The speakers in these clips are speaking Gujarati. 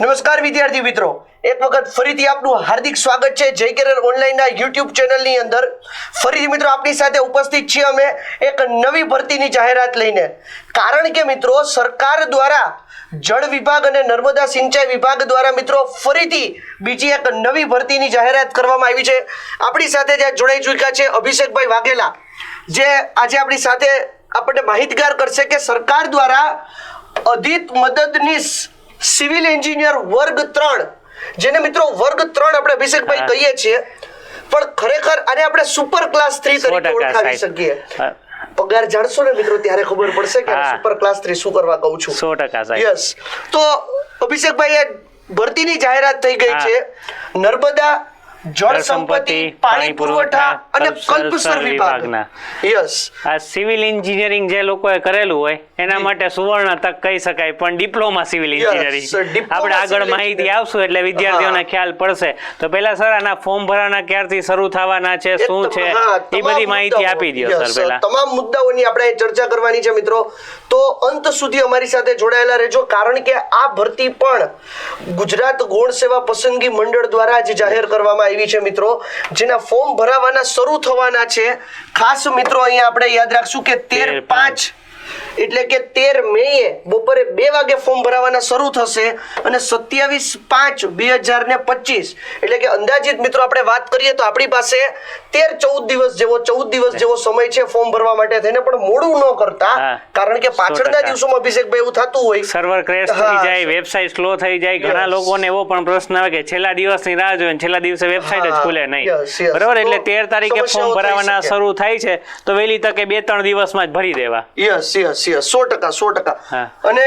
નમસ્કાર વિદ્યાર્થી મિત્રો. એક વખત ફરીથી આપનું હાર્દિક સ્વાગત છે જય કેરર ઓનલાઈનના યુટ્યુબ ચેનલની અંદર. ફરીથી મિત્રો આપની સાથે ઉપસ્થિત છીએ અમે એક નવી ભરતીની જાહેરાત લઈને. કારણ કે મિત્રો સરકાર દ્વારા જળ વિભાગ અને નર્મદા સિંચાઈ વિભાગ દ્વારા મિત્રો ફરીથી બીજી એક નવી ભરતીની જાહેરાત કરવામાં આવી છે. આપણી સાથે જે જોડાઈ ચૂક્યા છે અભિષેકભાઈ વાઘેલા. જે આજે આપણી સાથે આપણને માહિતગાર કરશે કે સરકાર દ્વારા અધિત મદદનીશ સિવિલ એન્જિનિયર વર્ગ ત્રણ. જેને મિત્રો વર્ગ ત્રણ આપણે અભિષેકભાઈ કહીએ છીએ પણ ખરેખર આને આપણે સુપર ક્લાસ થ્રી તરીકે ઓળખાવી શકીએ. પગાર જાણશો ને મિત્રો ત્યારે ખબર પડશે કે સુપર ક્લાસ થ્રી શું કરવા કહું છું. સો ટકા યસ તો અભિષેકભાઈ ભરતીની જાહેરાત થઈ ગઈ છે. નર્મદા જળ સંપત્તિ પાણી પુરવઠા અને કલ્પસર વિભાગના. યસ આ સિવિલ એન્જિનિયરિંગ જે લોકોએ કરેલું હોય એના માટે સુવર્ણ તક કહી શકાય પણ ડિપ્લોમા સિવિલ એન્જિનિયરિંગ આપણે આગળ માહિતી આવશું એટલે વિદ્યાર્થીઓને ખ્યાલ પડશે. તો પહેલા સર આના ફોર્મ ભરવાના ક્યારથી શરૂ થવાના છે શું છે? એ બધી માહિતી આપી દો સર પહેલા. તમામ મુદ્દાઓની આપણે ચર્ચા કરવાની છે મિત્રો. તો અંત સુધી અમારી સાથે જોડાયેલા રહેજો કારણ કે આ ભરતી પણ ગુજરાત ગૌણ સેવા પસંદગી મંડળ દ્વારા જ જાહેર કરવામાં આવી છે મિત્રો. જેના ફોર્મ ભરાવાના શરૂ થવાના છે. ખાસ મિત્રો અહીંયા આપણે યાદ રાખશું કે તેર તેર પાંચ એટલે કે તેર મેએ બપોરે બે વાગે ફોર્મ ભરાવાના શરૂ થશે અને સત્યાવીસ પાંચ બે હજાર ને પચીસ. એટલે કે અંદાજિત મિત્રો આપણે વાત કરીએ તો આપણી પાસે તેર ચૌદ દિવસ જેવો ચૌદ દિવસ જેવો સમય છે ફોર્મ ભરવા માટે થઈને પણ મોડું ન કરતા કારણ કે પાછળના. દિવસોમાં અભિષેકભાઈ એવું થતું હોય. સર્વર ક્રેશ થઈ જાય વેબસાઇટ સ્લો થઈ જાય ઘણા લોકોને એવો પણ પ્રશ્ન આવે કે છેલ્લા દિવસની રાહ જોઈએ છેલ્લા દિવસે વેબસાઇટ જ ખુલે નહીં. બરાબર? એટલે તેર તારીખે ફોર્મ ભરાવાના શરૂ થાય છે તો વહેલી તકે બે ત્રણ દિવસમાં જ ભરી દેવા. યસ યસ યસ સો ટકા સો ટકા. અને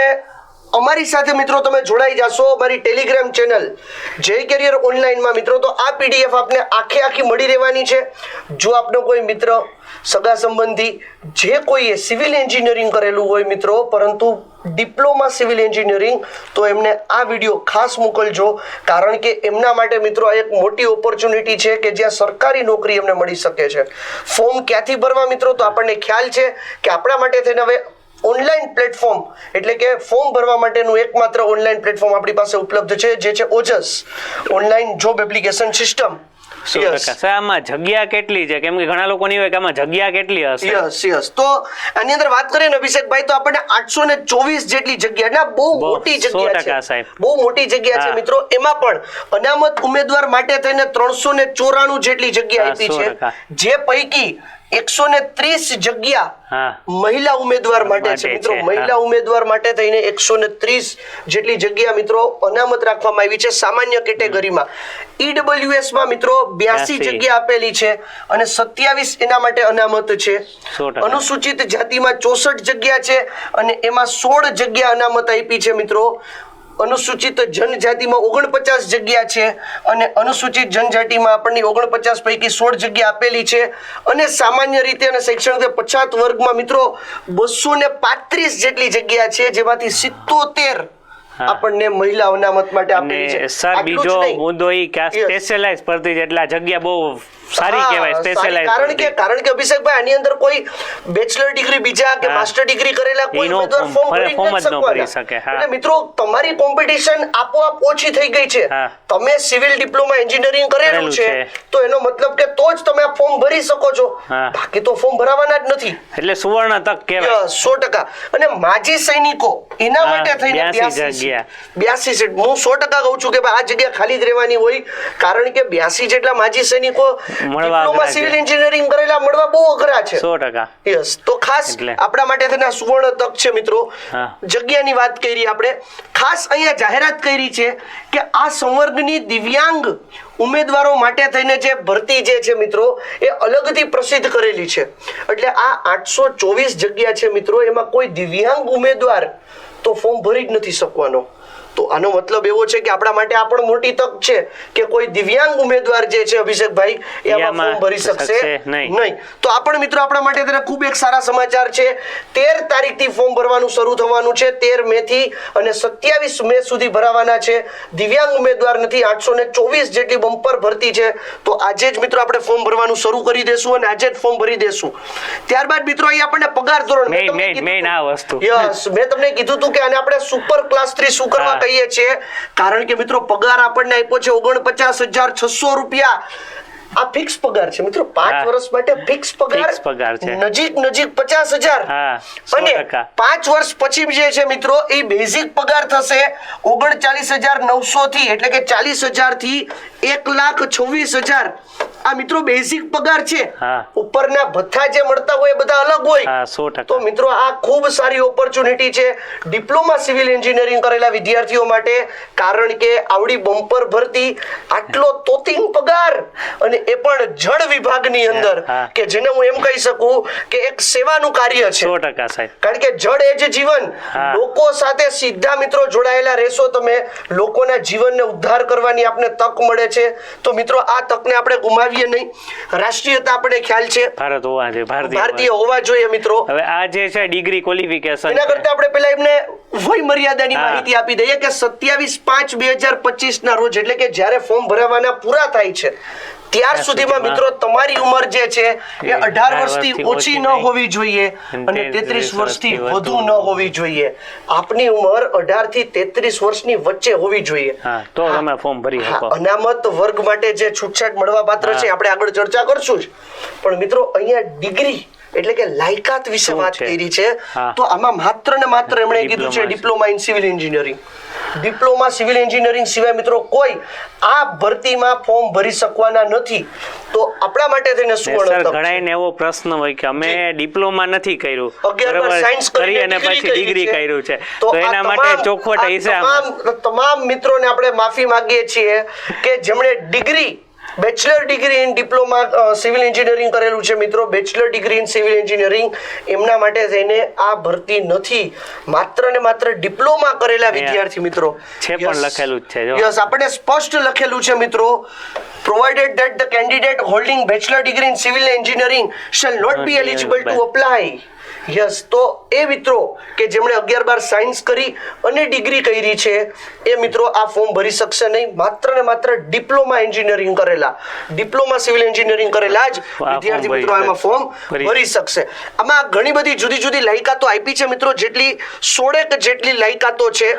અમારી સાથે મિત્રો તમે જોડાઈ જશો અમારી ટેલિગ્રામ ચેનલ જય કેરિયર ઓનલાઈનમાં મિત્રો તો આ પીડીએફ આપને આખે આખી મળી રહેવાની છે. જો આપનો કોઈ મિત્ર સગા સંબંધી જે કોઈએ સિવિલ એન્જિનિયરિંગ કરેલું હોય મિત્રો પરંતુ ડિપ્લોમા સિવિલ એન્જિનિયરિંગ તો એમને આ વીડિયો ખાસ મોકલજો કારણ કે એમના માટે મિત્રો આ એક મોટી ઓપોર્ચ્યુનિટી છે કે જ્યાં સરકારી નોકરી એમને મળી શકે છે. ફોર્મ ક્યાંથી ભરવા મિત્રો તો આપણને ખ્યાલ છે કે આપણા માટે થઈને હવે ઓનલાઈન પ્લેટફોર્મ એટલે કે ફોર્મ ભરવા માટેનું એકમાત્ર ઓનલાઈન પ્લેટફોર્મ આપણી પાસે ઉપલબ્ધ છે જે છે OJAS online job application system આમાં જગ્યા કેટલી છે? કેમ કે ઘણા લોકોની હોય કે આમાં જગ્યા કેટલી હશે? યસ યસ તો આની અંદર વાત કરીએ ને અભિષેકભાઈ તો આપણને આઠસો ને ચોવીસ જેટલી જગ્યા ના બહુ મોટી જગ્યા છે. બહુ મોટી જગ્યા છે મિત્રો. એમાં પણ અનામત ઉમેદવાર માટે થઈને ત્રણસો ને ચોરાણું જેટલી જગ્યા આપી છે. જે પૈકી એકસો ને ત્રીસ જગ્યા મહિલા ઉમેદવાર માટે છે. મિત્રો મહિલા ઉમેદવાર માટે થઈને એકસો ને ત્રીસ જેટલી જગ્યા મિત્રો અનામત રાખવામાં આવી છે સામાન્ય કેટેગરીમાં. ઈડબ્લ્યુએસમાં મિત્રો બ્યાસી જગ્યા આપેલી છે અને સત્યાવીસ એના માટે અનામત છે. અનુસૂચિત જાતિમાં ચોસઠ જગ્યા છે અને એમાં સોળ જગ્યા અનામત આપી છે મિત્રો. અનુસૂચિત જનજાતિમાં ઓગણપચાસ જગ્યા છે અને અનુસૂચિત જનજાતિમાં આપણને ઓગણપચાસ પૈકી સોળ જગ્યા આપેલી છે અને સામાન્ય રીતે અને શૈક્ષણિક પછાત વર્ગમાં મિત્રો બસો ને પાંત્રીસ જેટલી જગ્યા છે જેમાંથી સિત્તોતેર. આપણને મહિલાઓના મત માટે આપેલી છે. સર બીજો મુદ્દો એ કે સ્પેશિયલાઇઝ પડતી છે એટલે જગ્યા બહુ સારી કહેવાય સ્પેશિયલાઇઝ કારણ કે કારણ કે અભિષેકભાઈ આની અંદર કોઈ બેચલર ડિગ્રી બીજા કે માસ્ટર ડિગ્રી કરેલા કોઈ ઉમેદવાર ફોર્મ ભરી શકે. એટલે મિત્રો તમારી કોમ્પિટિશન આપોઆપ ઓછી થઈ ગઈ છે. તમે સિવિલ ડિપ્લોમા એન્જિનિયરિંગ કરેલું છે. તો એનો મતલબ કે તો જ તમે આ ફોર્મ ભરી શકો છો. બાકી તો ફોર્મ ભરાવાના જ નથી. એટલે સુવર્ણ તક કહેવાય. સો ટકા. અને માજી સૈનિકો એના માટે થઈને 82 82 જગ્યા. બ્યાસી સીટ હું સો ટકા કહું છું કે આ જગ્યા ખાલી જ રહેવાની હોય. કારણ કે બ્યાસી જેટલા માજી સૈનિકો ડિપ્લોમા સિવિલ એન્જિનિયરિંગ કરેલા મળવા બહુ અઘરા છે. સો ટકા. યસ તો ખાસ આપણા માટે થઈને સુવર્ણ તક છે મિત્રો. જગ્યાની વાત કરી આપણે. ખાસ અહીંયા જાહેરાત કરી છે કે આ સંવર્ગની દિવ્યાંગ ઉમેદવારો માટે થઈને જે ભરતી જે છે મિત્રો એ અલગથી પ્રસિદ્ધ કરેલી છે. એટલે આ આઠસો ચોવીસ જગ્યા છે મિત્રો. એમાં કોઈ દિવ્યાંગ ઉમેદવાર તો ફોર્મ ભરી જ નથી શકવાનો. તો આનો મતલબ એવો છે કે આપણા માટે આ પણ મોટી તક છે કે કોઈ દિવ્યાંગ ઉમેદવાર જે છે અભિષેકભાઈ એ આમાં ફોર્મ ભરી શકશે નહીં. તો આ પણ મિત્રો આપણા માટે તેને ખૂબ એક સારા સમાચાર છે. તેર તારીખથી ફોર્મ ભરવાનું શરૂ થવાનું છે. તેર મે થી અને સત્યાવીસ મે સુધી ભરાવાના છે. દિવ્યાંગ ઉમેદવાર નથી આઠસો ને ચોવીસ જેટલી બમ્પર ભરતી છે. તો આજે જ મિત્રો આપણે ફોર્મ ભરવાનું શરૂ કરી દેશું અને આજે જ ફોર્મ ભરી દેશું. ત્યારબાદ મિત્રો અહીં આપણને પગાર ધોરણ મેં તમને કીધું યસ મેં તમને કીધું હતું કે આને આપણે સુપર ક્લાસ થ્રી શું કરવા હા. કહીએ છીએ. કારણ કે મિત્રો પગાર આપણને આપ્યો છે ઓગણપચાસ હજાર છસો રૂપિયા. આ ફિક્સ પગાર છે. મિત્રો પાંચ વર્ષ માટે ફિક્સ પગાર પગાર છે. નજીક નજીક પચાસ હજાર. અને પાંચ વર્ષ પછી જે છે મિત્રો એ બેઝિક પગાર થશે ઓગણચાલીસ હજાર નવસો થી એટલે કે ચાલીસ હજારથી એક લાખ છવ્વીસ હજાર. આ મિત્રો બેઝિક પગાર છે. ઉપરના ભથ્થા જે મળતા હોય એ બધા અલગ હોય. તો મિત્રો આ ખૂબ સારી ઓપોર્ચ્યુનિટી છે. ડિપ્લોમા સિવિલ એન્જિનિયરિંગ કરેલા વિદ્યાર્થીઓ માટે કારણ કે આવડી બમ્પર ભરતી આટલો તોતિંગ પગાર અને એ પણ જળ વિભાગની અંદર કે જેને હું એમ કહી શકું કે એક સેવાનું કાર્ય છે. સાહેબ. કારણ કે જળ એ જ જીવન. લોકો સાથે સીધા મિત્રો જોડાયેલા રહેશો તમે. લોકોના જીવનને ઉદ્ધાર કરવાની આપને તક મળે છે. તો મિત્રો આ તકને આપણે ગુમાવીએ નહીં. રાષ્ટ્રીયતા આપણે ખ્યાલ છે. ભારત હોવા જોઈએ ભારતીય હોવા જોઈએ. મિત્રો. હવે આ જે છે ડિગ્રી ક્વોલિફિકેશન એના કરતા આપણે પેલા એમને વય મર્યાદાની. માહિતી આપી દઈએ કે સત્યાવીસ પાંચ બે હજાર પચીસ ના રોજ એટલે કે જ્યારે ફોર્મ ભરાવાના પૂરા થાય છે ત્યાર સુધીમાં મિત્રો તમારી ઉંમર જે છે એ અઢાર 18 વર્ષથી ઓછી ન હોવી જોઈએ અને તેત્રીસ 33 વર્ષથી વધુ ન હોવી જોઈએ. આપની ઉંમર અઢારથી તેત્રીસ વર્ષની વચ્ચે હોવી જોઈએ. હા તો તમે ફોર્મ ભરી શકો. અનામત વર્ગ માટે જે છૂટછાટ મળવા પાત્ર છે આપણે આગળ ચર્ચા કરશું જ. પણ મિત્રો અહીંયા ડિગ્રી એટલે કે લાયકાત વિશે વાત કરી છે તો આમાં માત્ર ને માત્ર એમણે કીધું છે diploma. In civil engineering diploma civil engineering સિવાય મિત્રો કોઈ આ ભરતીમાં ફોર્મ ભરી શકવાના નથી. તો આપણા માટે થઈને શું સુવર્ણ તક છે. એવો પ્રશ્ન હોય કે અમે ડિપ્લોમા નથી કર્યું. બરાબર? સાયન્સ કરી અને પછી ડિગ્રી કર્યું છે. તો એના માટે ચોખવટ તમામ તમામ મિત્રોને આપણે માફી માંગીએ છીએ કે જેમણે degree bachelor degree in diploma civil engineering કરેલું છે મિત્રો. Bachelor degree in civil engineering એમના માટે થઈને આ ભરતી નથી માત્ર ને માત્ર ડિપ્લોમા કરેલા વિદ્યાર્થી મિત્રો. છે પણ લખેલું જ છે યસ આપણે સ્પષ્ટ લખેલું છે મિત્રો. Provided that the candidate holding bachelor degree in civil engineering shall not be eligible to eligible to apply. Yes તો એ મિત્રો કે જેમણે અગિયાર બાર સાયન્સ કરી અને ડિગ્રી કરી છે એ મિત્રો આ ફોર્મ ભરી શકશે નહીં. માત્ર ને માત્ર ડિપ્લોમા એન્જિનિયરિંગ કરેલા. ડિપ્લોમા સિવિલ એન્જિનિયરિંગ કરેલા જ વિદ્યાર્થી મિત્રો આમાં ફોર્મ ભરી શકશે. આમાં ઘણી બધી જુદી જુદી લાયકાતો આપી છે મિત્રો. જેટલી સોળેક જેટલી લાયકાતો છે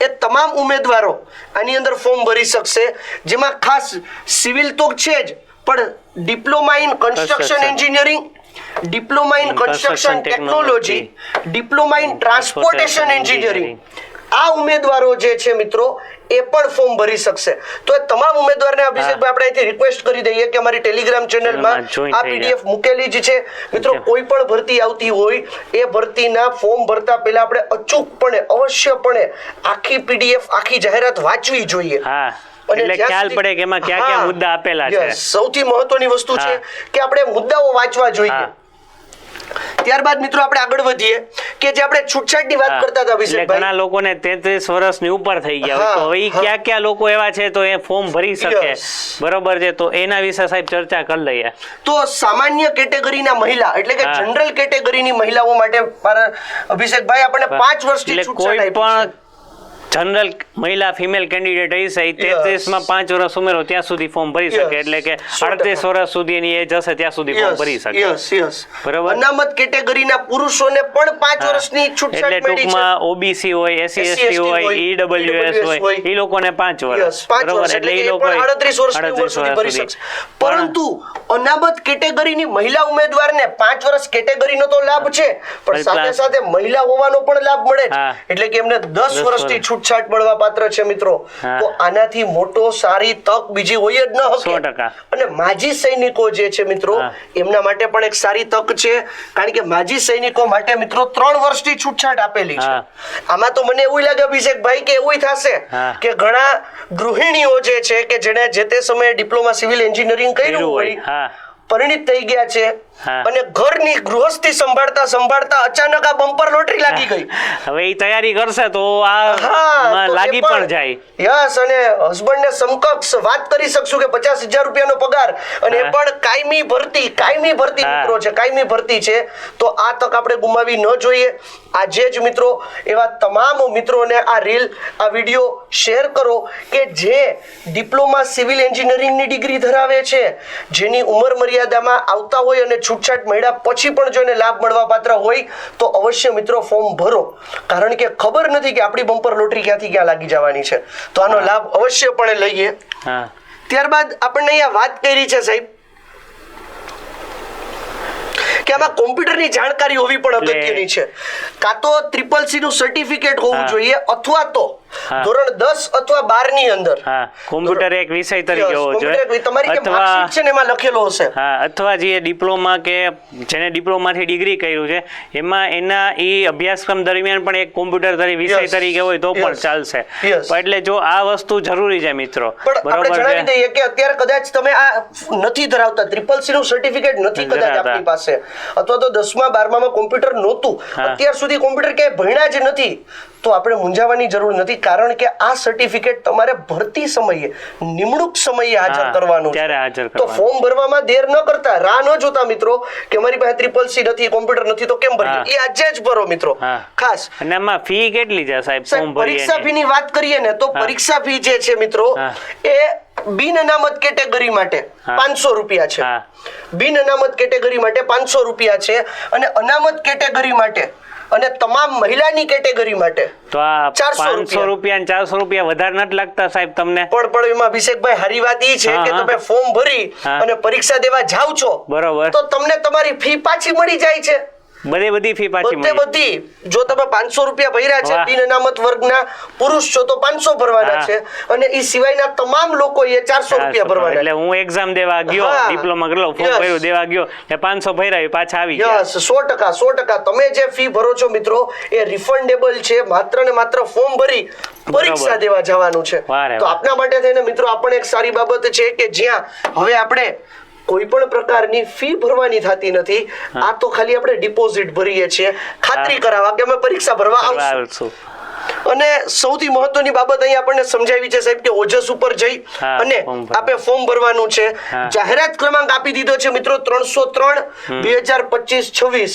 એ તમામ ઉમેદવારો આની અંદર ફોર્મ ભરી શકશે. જેમાં ખાસ સિવિલ તો છે જ પણ diploma in construction engineering diploma in construction technology diploma in transportation engineering આ ઉમેદવારો જે છે મિત્રો એ પણ ફોર્મ ભરી શકશે. તો એ તમામ ઉમેદવારને અભિષેકભાઈ આપણે અહીંથી રિક્વેસ્ટ કરી દઈએ કે અમારી ટેલિગ્રામ ચેનલમાં આ પીડીએફ મૂકેલી જ છે. મિત્રો કોઈ પણ ભરતી આવતી હોય એ ભરતીના ફોર્મ ભરતા પહેલા આપણે અચૂકપણે અવશ્યપણે આખી પીડીએફ આખી જાહેરાત વાંચવી જોઈએ. હા. એટલે ખ્યાલ પડે કે એમાં ક્યાં ક્યાં મુદ્દા આપેલા છે. સૌથી મહત્વની વસ્તુ છે કે આપણે મુદ્દાઓ વાંચવા જોઈએ. ત્યારબાદ મિત્રો આપણે આગળ વધીએ કે જે આપણે છૂટછાટની વાત. કરતા હતા એટલે ઘણા લોકોને તેત્રીસ વર્ષની ઉપર થઈ ગયા હોય. તો હવે કયા કયા લોકો એવા છે તો એ ફોર્મ ભરી શકે. બરોબર છે? તો એના વિશે સાહેબ ચર્ચા કરી લઈએ. તો સામાન્ય કેટેગરીના મહિલા એટલે કે. જનરલ કેટેગરીની મહિલાઓ માટે અભિષેકભાઈ આપણને પાંચ વર્ષ છૂટછાટ કોઈ પણ જનરલ મહિલા ફિમેલ કેન્ડિડેટ હશે એ તેત્રીસમાં પાંચ વર્ષ ઉમેરો ત્યાં સુધી ફોર્મ ભરી શકે. એટલે કે અડત્રીસ વર્ષ સુધી એની એજ હશે ત્યાં સુધી ફોર્મ ભરી શકે. બરાબર. અનામત કેટેગરીના પુરુષોને પણ પાંચ વર્ષની છૂટછાટ એટલે ટૂંકમાં ઓબીસી હોય એસસી એસટી હોય ઈડબ્લ્યુએસ હોય. એ લોકોને પાંચ વર્ષ. બરોબર? એટલે એ લોકો અડત્રીસ વર્ષ સુધી ભરી શકે પરંતુ અનામત કેટેગરીની મહિલા ઉમેદવારને પાંચ વર્ષ કેટેગરીનો તો લાભ છે પણ સાથે સાથે મહિલા હોવાનો પણ લાભ મળે છે. એટલે કે એમને દસ વર્ષથી વર્ષ. છૂટછાટ મળવા પાત્ર છે મિત્રો. તો આનાથી મોટો સારી તક બીજી હોય જ ન શકે. અને માજી સૈનિકો જે છે મિત્રો એમના માટે પણ એક સારી તક છે. કારણ કે માજી સૈનિકો માટે મિત્રો ત્રણ વર્ષની છૂટછાટ આપેલી છે. આમાં તો મને એવું લાગે અભિષેકભાઈ કે એવું થશે કે ઘણા ગૃહિણીઓ જે છે કે જેને જે તે સમયે ડિપ્લોમા સિવિલ એન્જિનિયરિંગ કર્યું હોય. પરિણિત થઈ ગયા છે. અને ઘરની ગૃહસ્થી સંભાળતા સંભાળતા અચાનક આ બમ્પર લોટરી લાગી ગઈ. હવે એ તૈયારી કરશે તો આ લાગી પણ જાય. યસ અને હસબન્ડ ને સમકક્ષ વાત કરી શકશું કે પચાસ હજાર રૂપિયાનો પગાર. અને એ પણ કાયમી ભરતી કાયમી ભરતી. મિત્રો છે કાયમી ભરતી છે. તો આ તક આપણે ગુમાવી ન જોઈએ. આજે જ મિત્રો એવા તમામ મિત્રોને આ રીલ આ વીડિયો શેર કરો કે જે ડિપ્લોમા સિવિલ એન્જિનિયરિંગની ડિગ્રી ધરાવે છે જેની ઉંમર મર્યાદામાં આવતા હોય અને છૂટછાટ મળ્યા પછી પણ જો એને લાભ મળવા પાત્ર હોય તો અવશ્ય મિત્રો ફોર્મ ભરો. કારણ કે ખબર નથી કે આપણી બમ્પર લોટરી ક્યાંથી ક્યાં લાગી જવાની છે. તો આનો લાભ અવશ્યપણે લઈએ. ત્યારબાદ આપણને અહીંયા વાત કરી છે સાહેબ. કે આમાં કોમ્પ્યુટરની જાણકારી હોવી પણ અગત્યની છે કાં તો ટ્રિપલ સી નું સર્ટિફિકેટ હોવું જોઈએ અથવા તો. ધોરણ 10 અથવા બારની અંદર. હા કોમ્પ્યુટર એક વિષય તરીકે હોવો જોઈએ. તમારી કે અથવા છે ને એમાં લખેલો હશે. હા અથવા જે ડિપ્લોમા કે જેને ડિપ્લોમાથી ડિગ્રી કર્યું છે એમાં એના એ અભ્યાસક્રમ દરમિયાન પણ એક કોમ્પ્યુટર તરીકે વિષય તરીકે હોય તો પણ ચાલશે. એટલે જો આ વસ્તુ જરૂરી છે મિત્રો. બરાબર જણાવી દઈએ કે અત્યારે કદાચ તમે આ નથી ધરાવતા ટ્રિપલ સી નું સર્ટિફિકેટ નથી કદાચ ધરાવતા. પાસે. અથવા તો દસમા બારમામાં કોમ્પ્યુટર નહોતું. અત્યાર સુધી કોમ્પ્યુટર કે ભણ્યા જ નથી. તો આપણે મૂંઝાવાની જરૂર નથી કારણ કે આ સર્ટિફિકેટ તમારે ભરતી સમયે નિમણૂક સમયે હાજર કરવાનું છે. તો ફોર્મ ભરવામાં દેર ન કરતા રાહ ન જોતા મિત્રો કે મારી પાસે ટ્રિપલ સી નથી કોમ્પ્યુટર નથી તો કેમ ભરીએ? એ આજે જ ભરો મિત્રો. ખાસ. અને આમાં ફી કેટલી છે સાહેબ ફોર્મ પરીક્ષા ફી ની વાત કરીએ ને તો પરીક્ષા ફી જે છે મિત્રો એ બિન અનામત કેટેગરી માટે પાંચસો રૂપિયા છે. બિન અનામત કેટેગરી માટે પાંચસો રૂપિયા છે અને અનામત કેટેગરી માટે અને તમામ મહિલાની કેટેગરી માટે. તો આ 400 પાંચસો રૂપિયા. ચારસો રૂપિયા વધારે નથી લાગતા સાહેબ તમને? પણ પણ એમાં અભિષેકભાઈ હારી વાત એ છે કે તમે ફોર્મ ભરી અને પરીક્ષા દેવા જાવ છો બરોબર. તો તમને તમારી ફી પાછી મળી જાય છે. બધે બધી ફી પાછી બધે બધી. જો તમે પાંચસો રૂપિયા ભર્યા છે બિન અનામત વર્ગના પુરુષ છો તો પાંચસો ભરવાના છે. અને ઈ સિવાયના તમામ લોકો એ 400 રૂપિયા ભરવાના. એટલે હું એક્ઝામ દેવા ગયો ડિપ્લોમા કરેલો ફોર્મ. ભર્યું દેવા ગયો ને પાંચસો ભર્યા એ પાછા આવી ગયા. યસ સો ટકા સો ટકા. તમે જે ફી ભરો છો મિત્રો એ રિફંડેબલ છે માત્ર ને માત્ર ફોર્મ ભરી પરીક્ષા દેવા જવાનું છે. તો આપના માટે થઈને મિત્રો આપણે પણ એક સારી બાબત છે કે જ્યાં હવે આપણે કોઈ પણ પ્રકારની ફી ભરવાની થતી નથી. આ તો ખાલી આપણે ડિપોઝિટ ભરીએ છીએ. ખાતરી કરાવવા કે અમે પરીક્ષા ભરવા આવશું. અને સૌથી મહત્વની બાબત અહીં આપણને સમજાવી છે સાહેબ કે ઓજસ ઉપર જઈ અને આપે ફોર્મ ભરવાનું છે. જાહેરાત ક્રમાંક આપી દીધો છે મિત્રો ત્રણસો ત્રણ બે હજાર પચીસ છવ્વીસ.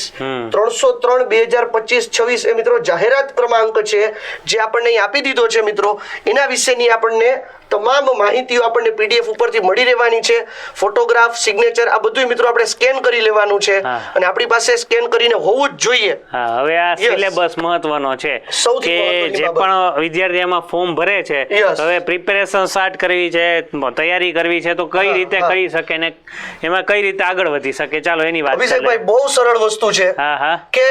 ત્રણસો ત્રણ બે હજાર પચીસ છવ્વીસ એ મિત્રો જાહેરાત ક્રમાંક છે જે આપણને અહીં આપી દીધો છે મિત્રો. એના વિશેની આપણને તમામ માહિતીઓ આપણને પીડીએફ ઉપરથી મળી રહેવાની છે. ફોટોગ્રાફ સિગ્નેચર આ બધું મિત્રો આપણે સ્કેન કરી લેવાનું છે. અને આપણી પાસે સ્કેન કરીને હોવું જ જોઈએ. હવે આ સિલેબસ મહત્વનો છે સૌથી જે પણ વિદ્યાર્થી એમાં ફોર્મ ભરે છે. હવે પ્રિપેરેશન સ્ટાર્ટ કરવી છે તૈયારી કરવી છે તો કઈ રીતે કરી શકે ને એમાં કઈ રીતે આગળ વધી શકે? ચાલો એની વાત અભિષેકભાઈ બહુ સરળ વસ્તુ છે હા હા. કે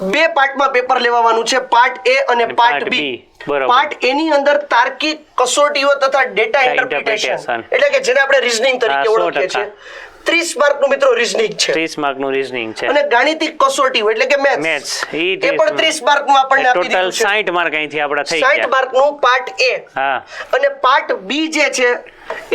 બે પાર્ટમાં પેપર લેવાનું છે. પાર્ટ એ અને પાર્ટ બી પાર્ટ એની અંદર તાર્કિક કસોટીઓ તથા ડેટા ઇન્ટરપ્રિટેશન એટલે કે જેને આપણે રીઝનિંગ તરીકે ઓળખીએ છીએ. 30 માર્કનું મિત્રો રીઝનિંગ છે. ત્રીસ માર્કનું રીઝનિંગ છે. અને ગાણિતિક કસોટીઓ એટલે કે મેથ્સ મેથ્સ એ પણ 30 માર્કનું આપણને આપી દીધું છે. સાઠ માર્ક અહીંથી આપણા થઈ 60 ગયા. માર્કનું પાર્ટ એ હા. અને પાર્ટ બી જે છે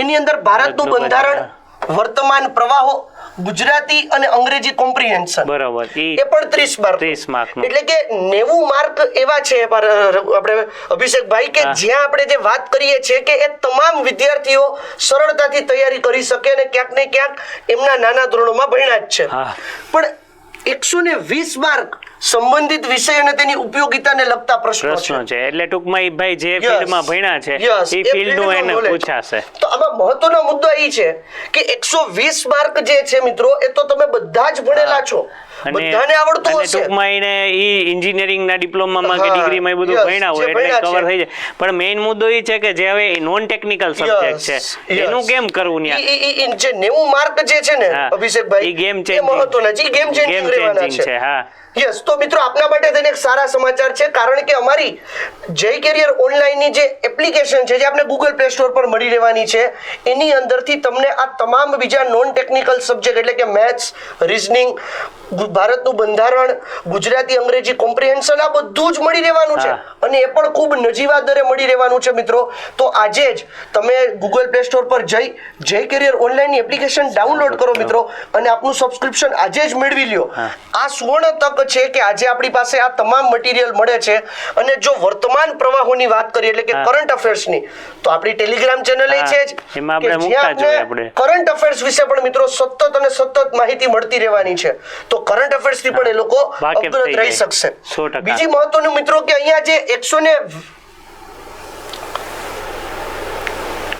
એની અંદર ભારતનું બંધારણ. વર્તમાન પ્રવાહો ગુજરાતી અને અંગ્રેજી કોમ્પ્રિહેન્શન બરાબર એ પણ 30 માર્ક. 30 માર્ક એટલે કે 90 માર્ક એવા છે આપણે અભિષેકભાઈ કે જ્યાં આપણે જે વાત કરીએ છીએ કે એ તમામ વિદ્યાર્થીઓ સરળતાથી તૈયારી કરી શકે અને ક્યાંક ને ક્યાંક એમના નાના ધોરણોમાં ભણ્યા જ છે. પણ એકસો ને વીસ માર્ક સંબંધિત વિષય અને તેની ઉપયોગિતાને લગતા પ્રશ્નો છે. એટલે ટૂંકમાં એ ભાઈ જે ફિલ્ડમાં ભણ્યા છે એ એ ફિલ્ડનું field નું એને પૂછાશે. તો આમાં મહત્વનો મુદ્દો એ છે કે એકસો વીસ માર્ક જે છે મિત્રો એ તો તમે બધા જ ભણેલા છો. અને આવડતું હશે. ટૂંકમાં એને ઈ એન્જિનિયરિંગ ના ડિપ્લોમામાં કે ડિગ્રી માં એ બધું ભણ્યા હોય એટલે કવર થઈ જાય. પણ મેઇન મુદ્દો એ છે કે જે હવે નોન ટેકનિકલ સબ્જેક્ટ છે. એનું કેમ કરવું ન્યા જે 90 માર્ક જે છે ને. અભિષેકભાઈ ઈ game એ મહત્વના છે. ગેમ ચેન્જિંગ રહેવાના છે, હા. યસ તો મિત્રો આપના માટે તેને એક સારા સમાચાર છે. કારણ કે અમારી જય કેરિયર ઓનલાઈનની જે એપ્લિકેશન છે જે આપણે ગૂગલ પ્લે સ્ટોર પર મળી રહેવાની છે એની અંદરથી તમને આ તમામ બીજા નોન ટેકનિકલ સબ્જેક્ટ એટલે કે મેથ્સ રીઝનિંગ ભારતનું બંધારણ ગુજરાતી અંગ્રેજી કોમ્પ્રિહેન્શન આ બધું જ મળી રહેવાનું છે. અને એ પણ ખૂબ નજીવા દરે મળી રહેવાનું છે મિત્રો. તો આજે જ તમે ગૂગલ પ્લે સ્ટોર પર જઈ જય કેરિયર ઓનલાઈનની એપ્લિકેશન ડાઉનલોડ કરો મિત્રો. અને આપનું સબસ્ક્રિપ્શન આજે જ મેળવી લ્યો. આ સુવર્ણ તક છે કે આજે આપણી પાસે આ તમામ મટીરિયલ મળે છે. અને જો વર્તમાન પ્રવાહોની વાત કરીએ એટલે કે કરંટ કરંટ અફેર્સની તો આપણી ટેલિગ્રામ ચેનલ એ છે જ આપણે. કરંટ અફેર્સ વિશે પણ મિત્રો સતત અને સતત માહિતી મળતી રહેવાની છે. તો કરંટ કરંટ અફેર્સથી પણ એ લોકો અવગત રહી શકશે. બીજી મહત્વનું મિત્રો કે અહીંયા જે એકસો ને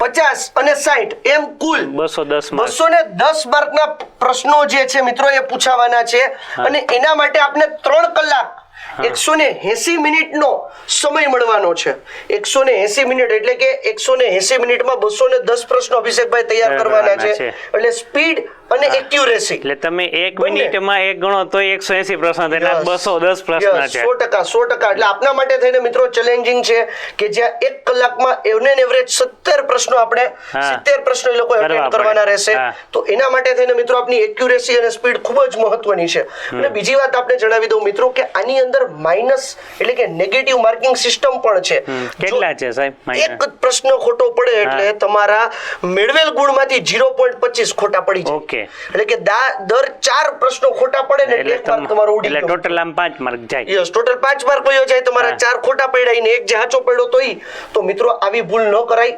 પચાસ અને સાઠ એમ કુલ બસો દસ બસો ને દસ માર્કના પ્રશ્નો જે છે મિત્રો એ પૂછાવાના છે. અને એના માટે આપને ત્રણ કલાક એકસો ને એસી મિનિટનો સમય મળવાનો છે. એકસો ને એસી મિનિટ એટલે કે એકસો ને એસી મિનિટમાં બસો ને દસ પ્રશ્નો અભિષેકભાઈ તૈયાર કરવાના છે. એટલે સ્પીડ અને એક્યુરેસી એટલે તમે એક. મિનિટમાં એક ગણો તો એકસો એસી પ્રશ્ન થાય બસો દસ પ્રશ્ન છે. સો ટકા સો ટકા. એટલે આપના માટે થઈને મિત્રો ચેલેન્જિંગ છે કે જ્યાં એક કલાકમાં એવને એવરેજ સત્તર પ્રશ્નો આપણે સિત્તેર પ્રશ્નો એ લોકો કરવા કરવાના રહેશે. તો એના માટે થઈને મિત્રો આપની એક્યુરેસી અને સ્પીડ ખૂબ જ મહત્વની છે. અને બીજી વાત આપણે જણાવી દઉં મિત્રો કે આની અંદર માઇનસ એટલે કે નેગેટિવ માર્કિંગ સિસ્ટમ પણ છે. કેટલા છે સાહેબ એક પ્રશ્ન ખોટો પડે એટલે તમારા મેળવેલ ગુણમાંથી 0.25 ખોટા પડી જાય. ઓકે. એટલે કે દર ચાર પ્રશ્નો ખોટા પડે ને એટલે માર્ક તમારો ઉડી એટલે ટોટલ આમ પાંચ માર્ક જાય. યસ ટોટલ પાંચ માર્ક વયો જાય? તમારા ચાર ખોટા પડ્યા ને એક જે સાચો પડ્યો તો ઈ તો મિત્રો આવી ભૂલ ન કરાય.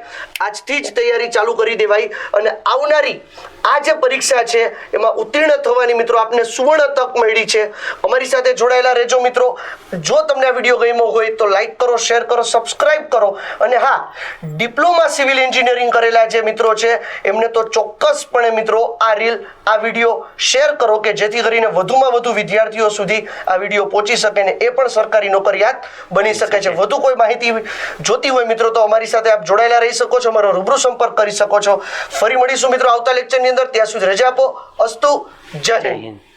આજથી જ તૈયારી ચાલુ કરી દેવાય. અને આવનારી આ જે પરીક્ષા છે, એમાં ઉત્તીર્ણ થવાની મિત્રો આપને સુવર્ણ તક મળી છે. અમારી સાથે જોડાયેલા રહેજો મિત્રો. જો તમને આ વીડિયો ગમ્યો હોય તો લાઈક કરો, શેર કરો, સબસ્ક્રાઇબ કરો. અને હા, ડિપ્લોમા સિવિલ એન્જિનિયરિંગ કરેલા જે મિત્રો છે, એમને તો ચોક્કસપણે મિત્રો આ રીલ આ વીડિયો શેર કરો કે જેથી કરીને વધુમાં વધુ વિદ્યાર્થીઓ સુધી આ વીડિયો પહોંચી શકે ને એ પણ સરકારી નોકરિયાત બની શકે છે. વધુ કોઈ માહિતી જોતી હોય મિત્રો તો અમારી સાથે આપ જોડાયેલા રહી શકો છો, અમારો રૂબરૂ સંપર્ક કરી શકો છો. ફરી મળીશું મિત્રો આવતા લેક્ચરની અંદર. ત્યાં સુધી રજા આપો. અસ્તુ. જય હિન્દ.